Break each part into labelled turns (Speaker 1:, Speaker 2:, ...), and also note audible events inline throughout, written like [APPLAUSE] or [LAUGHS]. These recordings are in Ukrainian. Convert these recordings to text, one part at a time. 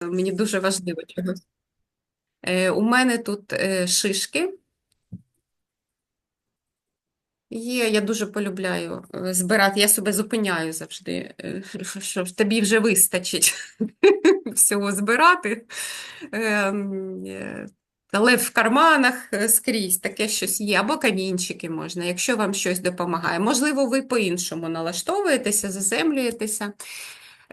Speaker 1: Мені дуже важливо чогось. Е, у мене тут е, шишки є. Я дуже полюбляю е, збирати. Я себе зупиняю завжди, [LAUGHS] що, ж тобі вже вистачить [LAUGHS] всього збирати. Ем, Але в карманах скрізь таке щось є, або камінчики можна, якщо вам щось допомагає. Можливо, ви по-іншому налаштовуєтеся, заземлюєтеся.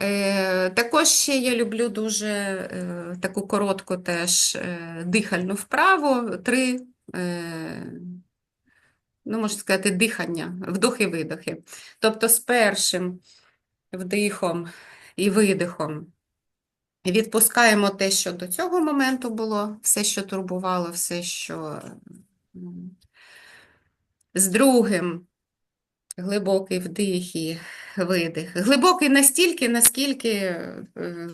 Speaker 1: Е, Також ще я люблю дуже е, таку коротку теж е, дихальну вправу. Три, ну, можна сказати, дихання, вдохи-видохи. Тобто з першим вдихом і видихом відпускаємо те, що до цього моменту було, все, що турбувало, все, що з другим Глибокий вдих і видих. Глибокий настільки, наскільки е,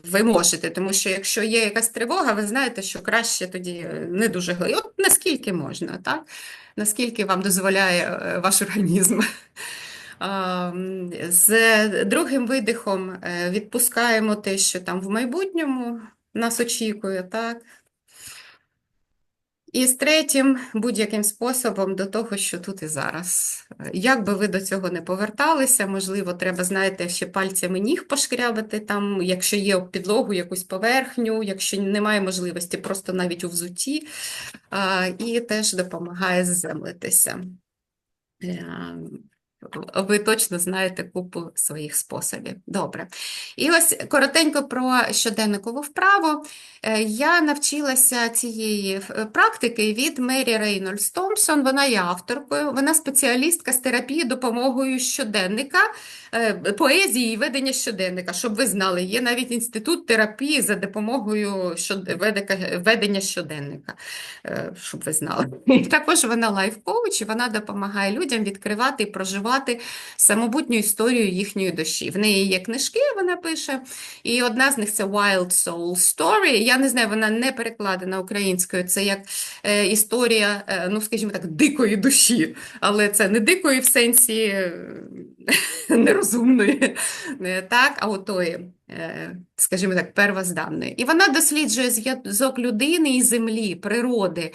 Speaker 1: ви можете, тому що якщо є якась тривога, ви знаєте, що краще тоді е, не дуже глибоко. От наскільки можна, так? Наскільки вам дозволяє е, ваш організм. [LAUGHS] З другим видихом відпускаємо те, що там в майбутньому нас очікує, так? І з третім, будь-яким способом до того, що тут і зараз. Е, Як би ви до цього не поверталися, можливо, треба, знаєте, ще пальцями ніг пошкрябати там, якщо є підлогу, якусь поверхню, якщо немає можливості, просто навіть у взуті, і теж допомагає заземлитися. Ви точно знаєте купу своїх способів. Добре. І ось коротенько про щоденникову вправу. Е, Я навчилася цієї е, практики від Мері Рейнольдс Томпсон. Вона є авторкою, вона спеціалістка з терапії допомогою щоденника, е, поезії і ведення щоденника. Щоб ви знали, є навіть інститут терапії за допомогою ведення щоденника, щоб ви знали. Також вона лайф-коуч, і вона допомагає людям відкривати і проживати самобутню історію їхньої душі. В неї є книжки, вона пише, і одна з них це Wild Soul Story. Я не знаю, вона не перекладена українською. Це як е, історія, е, ну скажімо так, дикої душі, але це не дикої в сенсі е, [LAUGHS] нерозумної, так, а отої, скажімо так, первозданної. І вона досліджує зв'язок людини і землі, природи.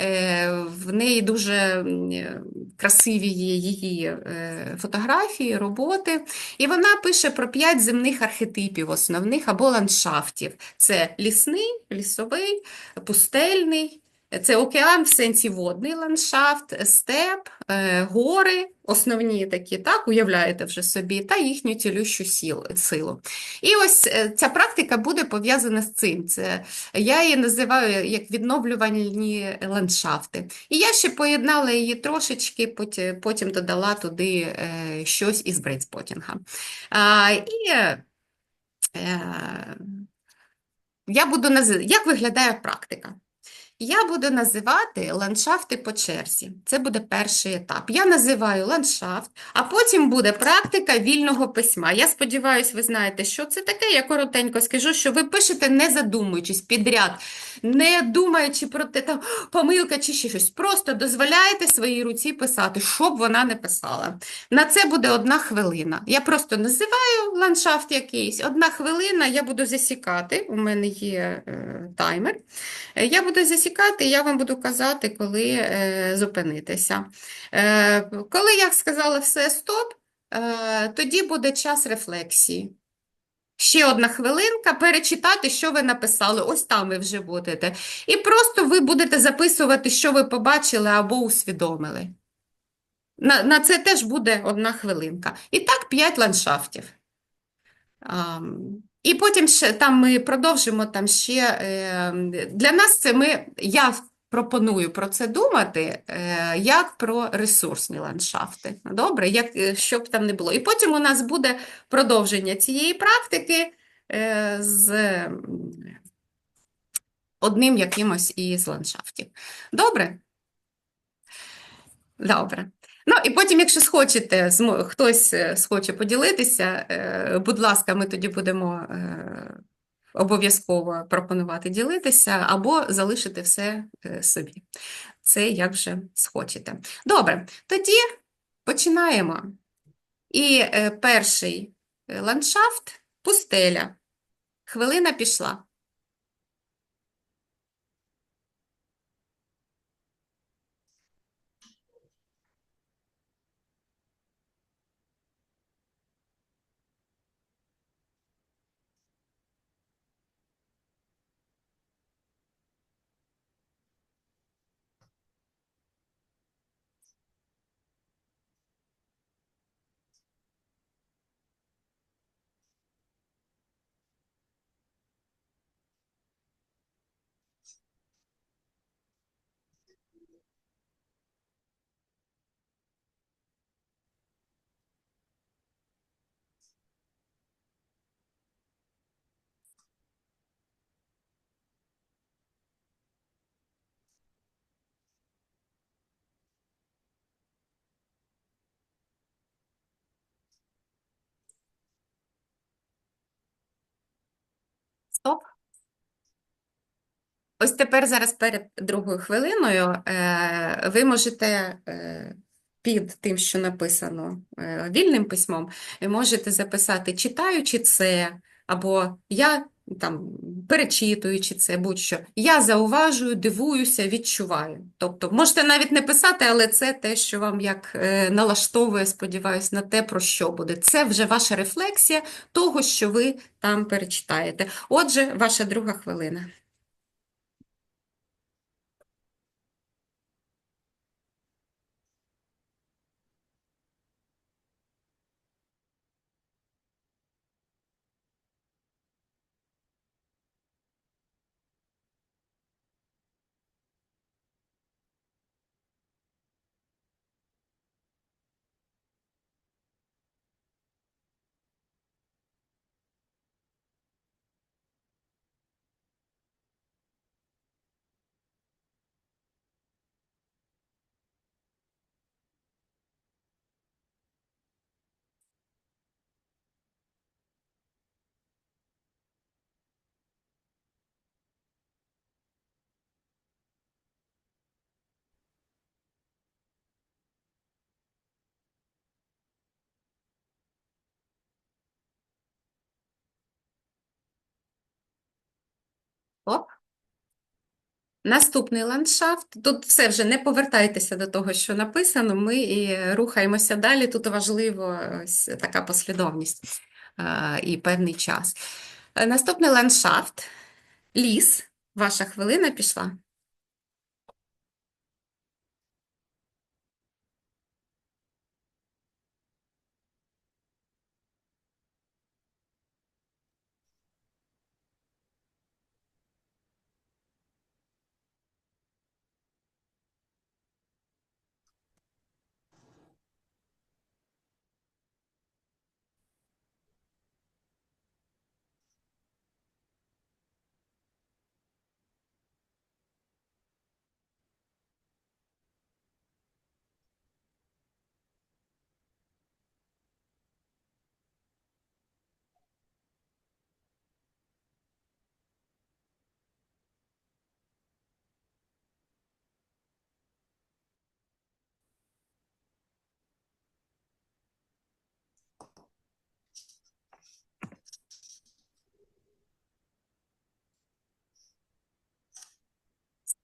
Speaker 1: Е, В неї дуже е, красиві є її е, фотографії, роботи. І вона пише про п'ять земних архетипів основних або ландшафтів. Це лісний, лісовий, пустельний, це океан в сенсі водний ландшафт, степ, е, гори, основні такі, так, уявляєте вже собі, та їхню цілющу сіл- силу. І ось е, ця практика буде пов'язана з цим. Це, я її називаю як відновлювальні ландшафти. І я ще поєднала її трошечки, потім, додала туди е, щось із брейдспотінга. І я буду наз... Як виглядає практика? Я буду називати ландшафти по черзі. Це буде перший етап. Я називаю ландшафт, а потім буде практика вільного письма. Я сподіваюся, ви знаєте, що це таке. Я коротенько скажу, що ви пишете не задумуючись підряд, не думаючи про те, там, помилка чи ще щось. Просто дозволяєте своїй руці писати, що б вона не писала. На це буде одна хвилина. Я просто називаю ландшафт якийсь, одна хвилина, я буду засікати. У мене є е, таймер. Я буду засікати, я вам буду казати, коли е, зупинитися. Е, коли я сказала все, стоп, е, тоді буде час рефлексії. Ще одна хвилинка, перечитати, що ви написали. Ось там ви вже будете. І просто ви будете записувати, що ви побачили або усвідомили. На, на це теж буде одна хвилинка. І так, п'ять ландшафтів. Ам, І потім ще там ми продовжимо там ще. е, Для нас це ми, я пропоную про це думати, е, як про ресурсні ландшафти. Добре, як, е, щоб там не було. І потім у нас буде продовження цієї практики з одним якимось із ландшафтів. Добре? Добре. Ну, і потім, якщо схочете, хтось е, схоче поділитися, е, будь ласка, ми тоді будемо е, обов'язково пропонувати ділитися або залишити все собі. Це як же схочете. Добре, тоді починаємо. І перший ландшафт – пустеля. Хвилина пішла. Стоп. Ось тепер зараз перед другою хвилиною е, ви можете е, під тим, що написано е, вільним письмом, ви можете записати читаючи це, або я там перечитуючи це, будь-що. Я зауважую, дивуюся, відчуваю. Тобто можете навіть не писати, але це те, що вам як е, налаштовує, сподіваюся, на те, про що буде. Це вже ваша рефлексія того, що ви там перечитаєте. Отже, ваша друга хвилина. Оп. Наступний ландшафт. Тут все вже не повертайтеся до того, що написано. Ми і рухаємося далі. Тут важливо ось така послідовність е, і певний час. Е, Наступний ландшафт. Ліс. Ваша хвилина пішла.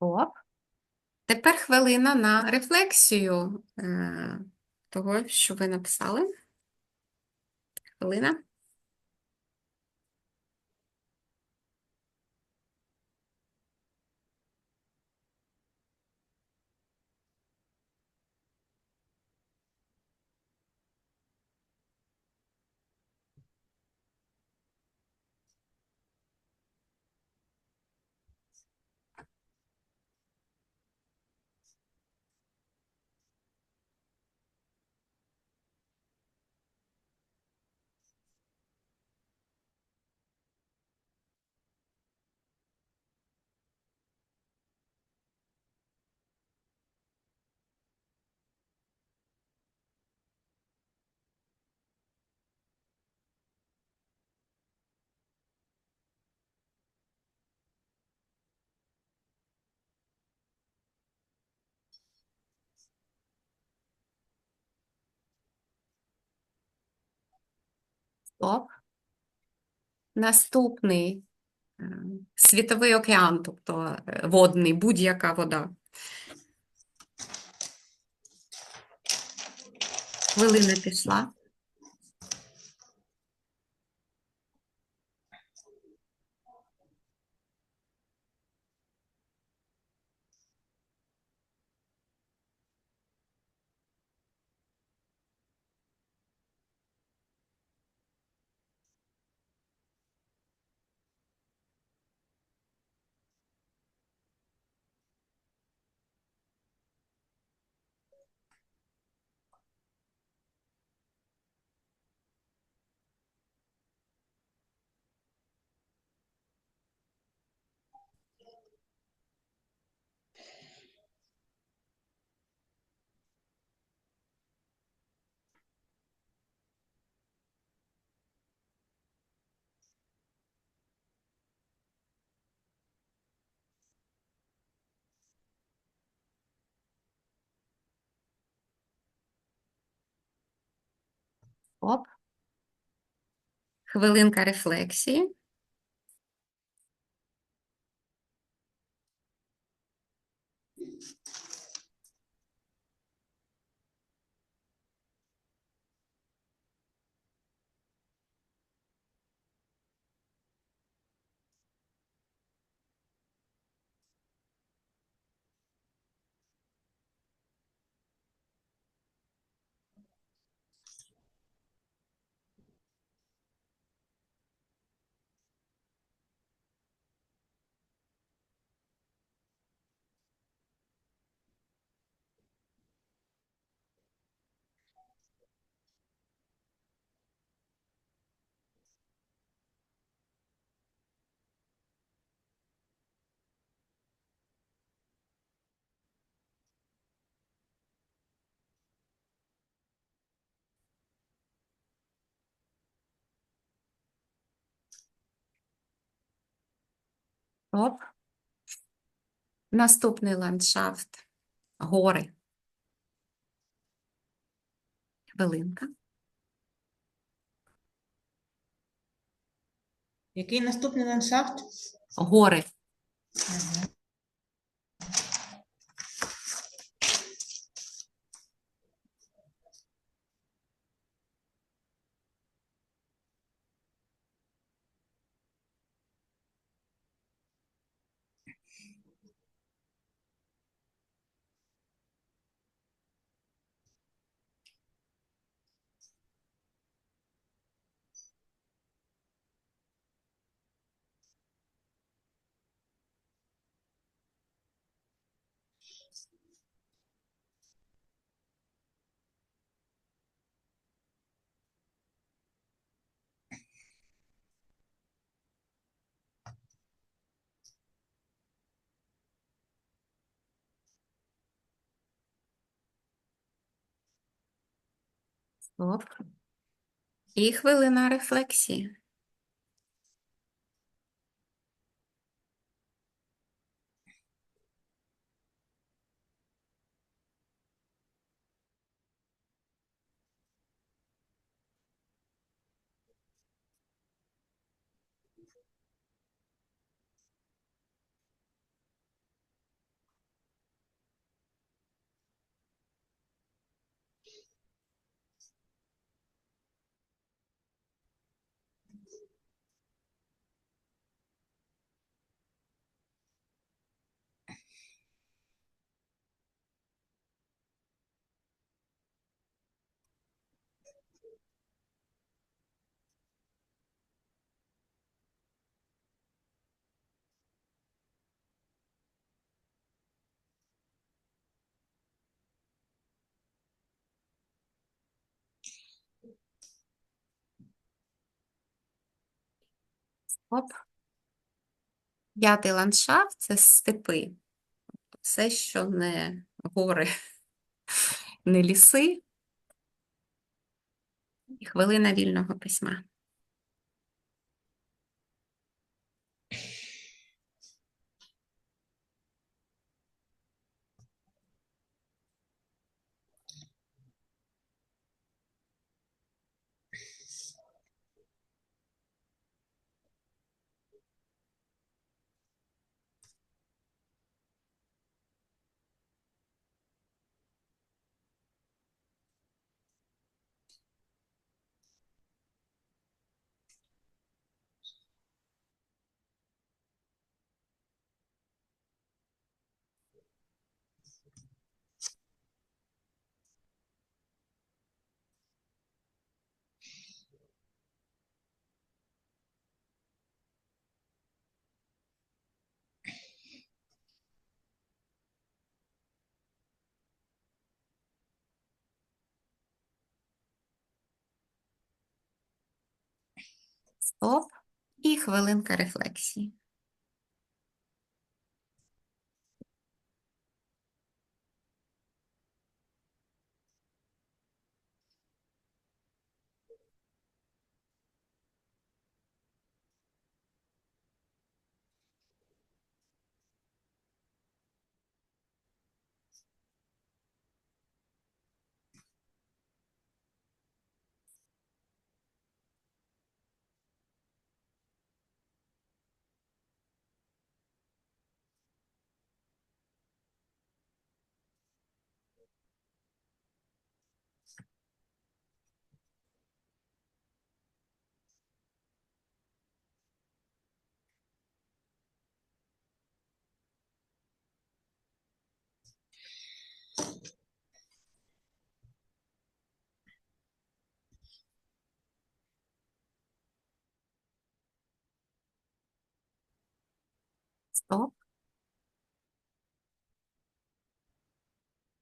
Speaker 1: Стоп. Тепер хвилина на рефлексію е, того, що ви написали. Хвилина. Стоп. Наступний е, світовий океан, тобто е, водний, будь-яка вода. Хвилина пішла. Оп. Хвилинка рефлексії. Оп. Наступний ландшафт. Гори. Хвилинка.
Speaker 2: Який наступний ландшафт?
Speaker 1: Гори. Стоп. І хвилина рефлексії. Оп. П'ятий ландшафт це степи. Все, що не гори, [LAUGHS] не ліси. І хвилина вільного письма. Стоп. І хвилинка рефлексії. Стоп.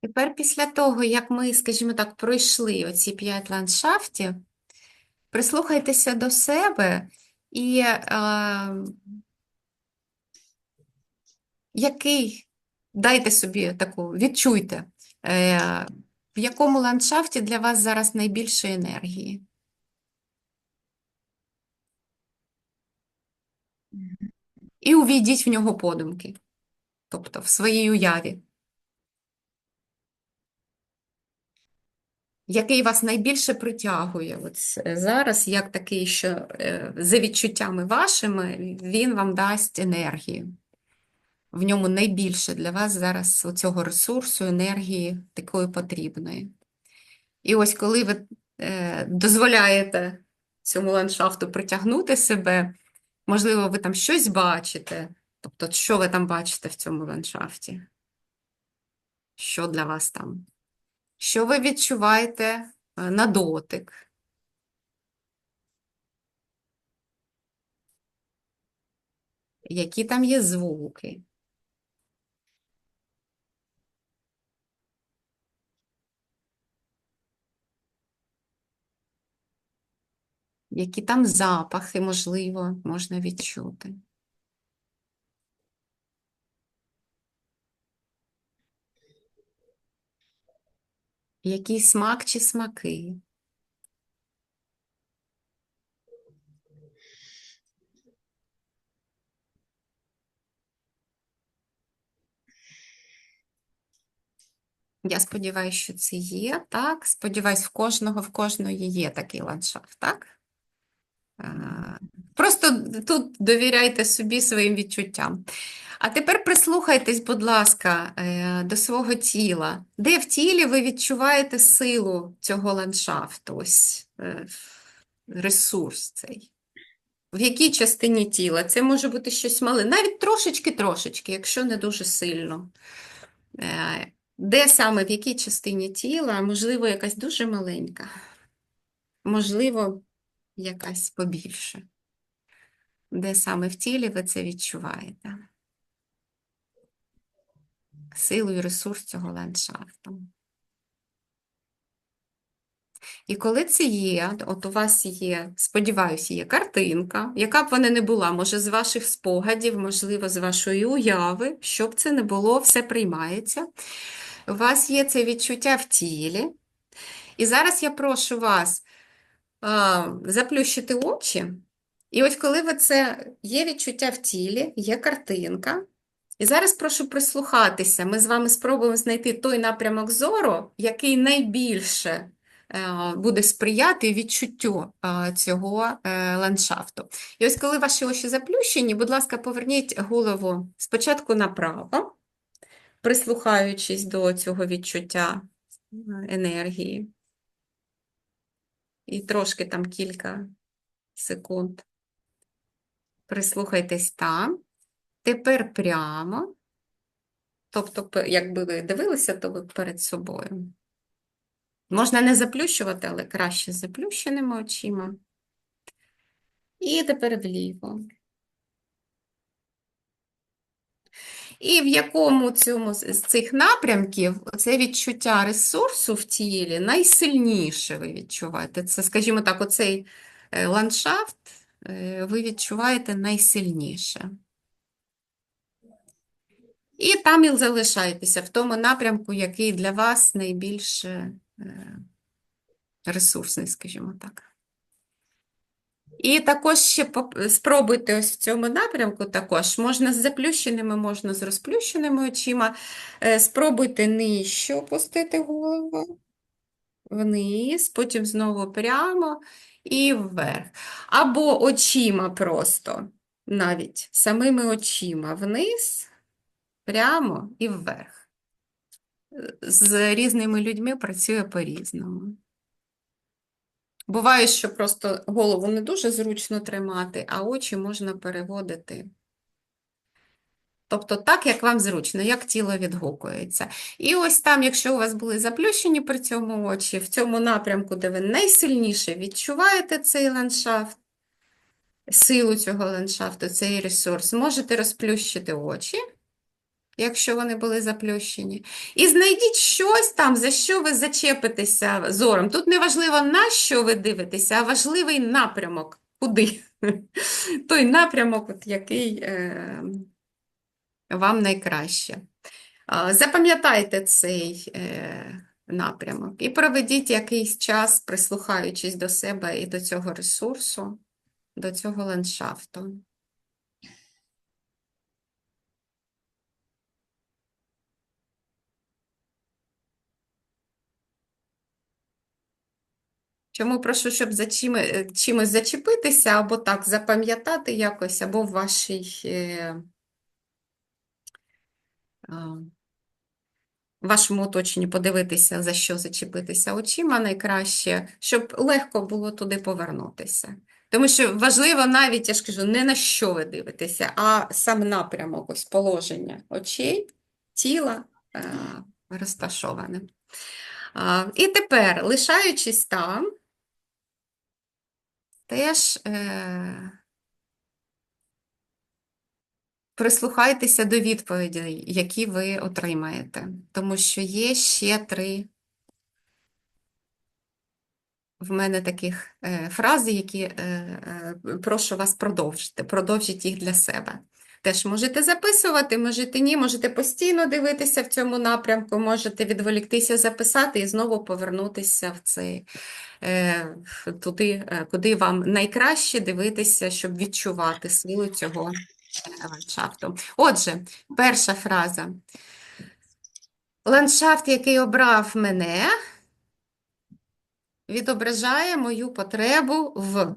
Speaker 1: Тепер після того, як ми, скажімо так, пройшли оці п'ять ландшафтів, прислухайтеся до себе і е, який дайте собі таку, відчуйте, е, в якому ландшафті для вас зараз найбільше енергії. І увійдіть в нього подумки, тобто в своїй уяві. Який вас найбільше притягує от зараз, як такий, що е, за відчуттями вашими, він вам дасть енергію. В ньому найбільше для вас зараз цього ресурсу, енергії такої потрібної. І ось коли ви е, дозволяєте цьому ландшафту притягнути себе, можливо, ви там щось бачите, тобто, що ви там бачите в цьому ландшафті? Що для вас там? Що ви відчуваєте е, на дотик? Які там є звуки? Які там запахи, можливо, можна відчути? Який смак чи смаки? Я сподіваюся, що це є, так? Сподіваюсь, в кожного, в кожної є такий ландшафт, так? Е, Просто тут довіряйте собі своїм відчуттям. А тепер прислухайтесь, будь ласка, е, до свого тіла. Де в тілі ви відчуваєте силу цього ландшафту, ось е, ресурс цей? В якій частині тіла? Це може бути щось мале, навіть трошечки-трошечки, якщо не дуже сильно. Де саме, в якій частині тіла, можливо, якась дуже маленька, можливо, якась побільше. Де саме в тілі ви це відчуваєте? Силу і ресурс цього ландшафту. І коли це є, от у вас є, сподіваюся, є картинка, яка б вона не була, може, з ваших спогадів, можливо, з вашої уяви, щоб це не було, все приймається. У вас є це відчуття в тілі. І зараз я прошу вас заплющити очі. І ось коли ви це є відчуття в тілі, є картинка. І зараз прошу прислухатися. Ми з вами спробуємо знайти той напрямок зору, який найбільше е, буде сприяти відчуттю е, цього е, ландшафту. І ось коли ваші очі заплющені, будь ласка, поверніть голову спочатку направо, прислухаючись до цього відчуття енергії. І трошки там кілька секунд. Прислухайтесь там. Тепер прямо. Тобто, якби ви дивилися, то ви перед собою. Можна не заплющувати, але краще заплющеними очима. І тепер вліво. І в якому цьому з цих напрямків це відчуття ресурсу в тілі найсильніше ви відчуваєте. Це, скажімо так, оцей е, ландшафт е, ви відчуваєте найсильніше. І там і залишайтеся в тому напрямку, який для вас найбільш е, ресурсний, скажімо так. І також ще спробуйте ось в цьому напрямку також. Можна з заплющеними, можна з розплющеними очима. Е, Спробуйте нижче опустити голову, вниз, потім знову прямо і вверх. Або очима просто, навіть самими очима вниз, прямо і вверх. З різними людьми працює по-різному. Буває, що просто голову не дуже зручно тримати, а очі можна переводити. Тобто так, як вам зручно, як тіло відгукується. І ось там, якщо у вас були заплющені при цьому очі, в цьому напрямку, де ви найсильніше відчуваєте цей ландшафт, силу цього ландшафту, цей ресурс, можете розплющити очі, якщо вони були заплющені, і знайдіть щось там, за що ви зачепитеся зором. Тут не важливо, на що ви дивитеся, а важливий напрямок. Куди? [LAUGHS] Той напрямок, от який е, вам найкраще. Запам'ятайте цей е, напрямок і проведіть якийсь час, прислухаючись до себе і до цього ресурсу, до цього ландшафту. Чому прошу, щоб за чим, е, чимось зачепитися, або так запам'ятати якось, або в вашій е, вашому оточенні подивитися, за що зачепитися очима найкраще, щоб легко було туди повернутися. Тому що важливо навіть, я ж кажу, не на що ви дивитеся, а сам напрямок, ось положення очей, тіла е, розташоване. І тепер, лишаючись там, теж е, прислухайтеся до відповідей, які ви отримаєте, тому що є ще три в мене таких е, фрази, які е, е, прошу вас продовжити, продовжіть їх для себе. Теж можете записувати, можете ні, можете постійно дивитися в цьому напрямку, можете відволіктися, записати і знову повернутися в цей, е, туди, е, куди вам найкраще дивитися, щоб відчувати силу цього е, ландшафту. Отже, перша фраза. Ландшафт, який обрав мене, відображає мою потребу в.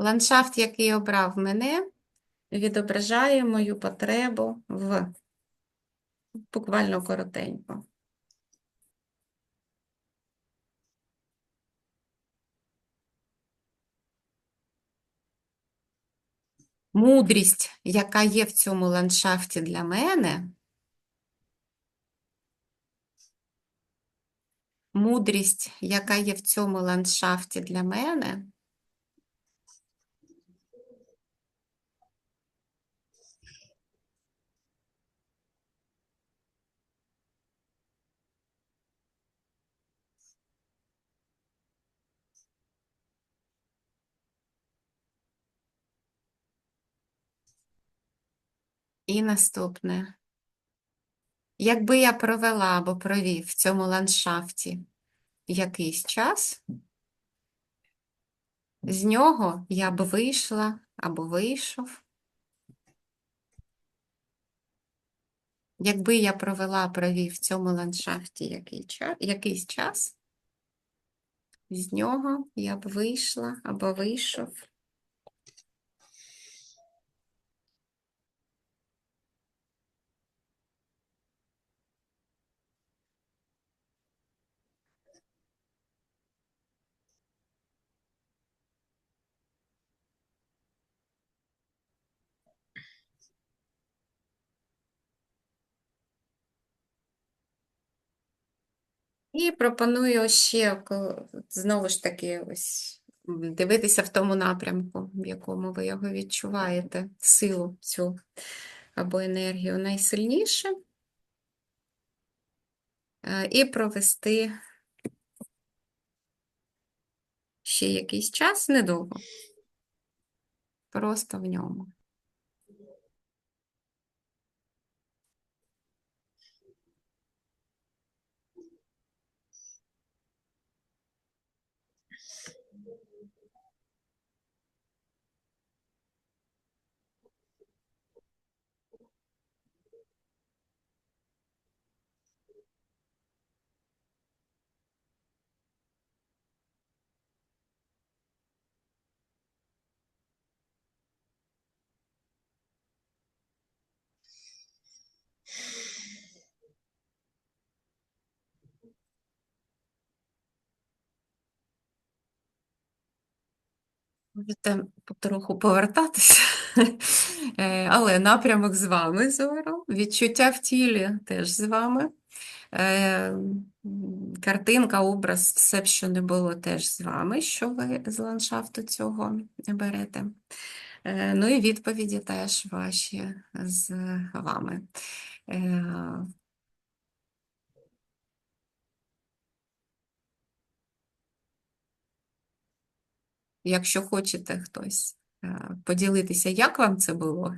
Speaker 1: Ландшафт, який обрав мене, відображає мою потребу в. Буквально коротенько. Мудрість, яка є в цьому ландшафті для мене, мудрість, яка є в цьому ландшафті для мене, І наступне. Якби я провела або провів в цьому ландшафті якийсь час, з нього я б вийшла або вийшов. Якби я провела, провів в цьому ландшафті якийсь час, з нього я б вийшла або вийшов. І пропоную ще знову ж таки ось дивитися в тому напрямку, в якому ви його відчуваєте, силу цю або енергію найсильніше. Е, І провести ще якийсь час, недовго, просто в ньому. Можете потроху повертатися, [LAUGHS] Е, але напрямок з вами зору, відчуття в тілі теж з вами. Е, Картинка, образ, все, що не було, теж з вами, що ви з ландшафту цього берете. Е, Ну і відповіді теж ваші з вами. Якщо хочете хтось е, поділитися, як вам це було,